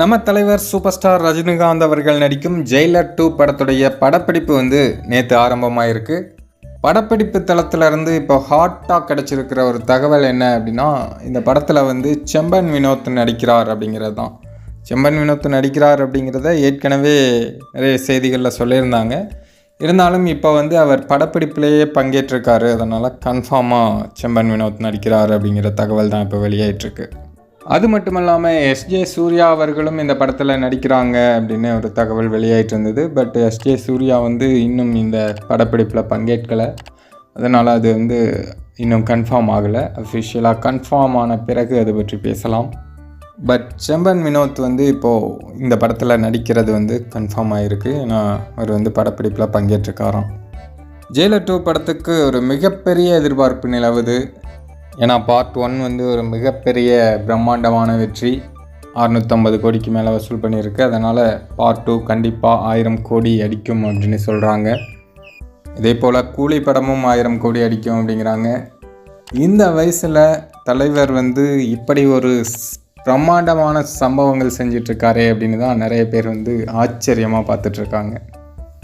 நம்ம தலைவர் super star Rajinikanth அவர்கள் நடிக்கும் ஜெயிலர் டூ படத்துடைய படப்பிடிப்பு வந்து நேற்று ஆரம்பமாயிருக்கு. படப்பிடிப்பு தளத்திலிருந்து இப்போ ஹாட்டாக கிடச்சிருக்கிற ஒரு தகவல் என்ன அப்படின்னா இந்த படத்தில் வந்து செம்பன் வினோத் நடிக்கிறார் அப்படிங்கிறது தான். செம்பன் வினோத் நடிக்கிறார் அப்படிங்கிறத ஏற்கனவே நிறைய செய்திகளில் சொல்லியிருந்தாங்க. இருந்தாலும் இப்போ வந்து அவர் படப்பிடிப்பிலேயே பங்கேற்றிருக்காரு. அதனால் கன்ஃபார்மாக செம்பன் வினோத் நடிக்கிறார் அப்படிங்கிற தகவல் தான் இப்போ வெளியாயிட்டிருக்கு. அது மட்டும் இல்லாமல் எஸ்ஜே சூர்யா அவர்களும் இந்த படத்தில் நடிக்கிறாங்க அப்படின்னு ஒரு தகவல் வெளியாயிட்டு இருந்தது. பட் எஸ்ஜே சூர்யா வந்து இன்னும் இந்த படப்பிடிப்பில் பங்கேற்கலை. அதனால் அது வந்து இன்னும் கன்ஃபார்ம் ஆகலை. அஃபிஷியலாக கன்ஃபார்ம் ஆன பிறகு அதை பற்றி பேசலாம். பட் செம்பன் வினோத் வந்து இப்போது இந்த படத்தில் நடிக்கிறது வந்து கன்ஃபார்ம் ஆகிருக்கு ஏன்னா அவர் வந்து படப்பிடிப்பில் பங்கேற்றிருக்காராம். ஜெயிலர் டூ படத்துக்கு ஒரு மிகப்பெரிய எதிர்பார்ப்பு நிலவுது. ஏன்னா பார்ட் ஒன் வந்து ஒரு மிகப்பெரிய பிரம்மாண்டமான வெற்றி. அறுநூற்றம்பது கோடிக்கு மேலே வசூல் பண்ணியிருக்கு. அதனால் பார்ட் டூ கண்டிப்பாக ஆயிரம் கோடி அடிக்கும் அப்படின்னு சொல்கிறாங்க இதே போல் கூலி படமும் ஆயிரம் கோடி அடிக்கும் அப்படிங்கிறாங்க. இந்த வயசில் தலைவர் வந்து இப்படி ஒரு பிரம்மாண்டமான சம்பவங்கள் செஞ்சிட்ருக்காரே அப்படின்னு தான் நிறைய பேர் வந்து ஆச்சரியமாக பார்த்துட்ருக்காங்க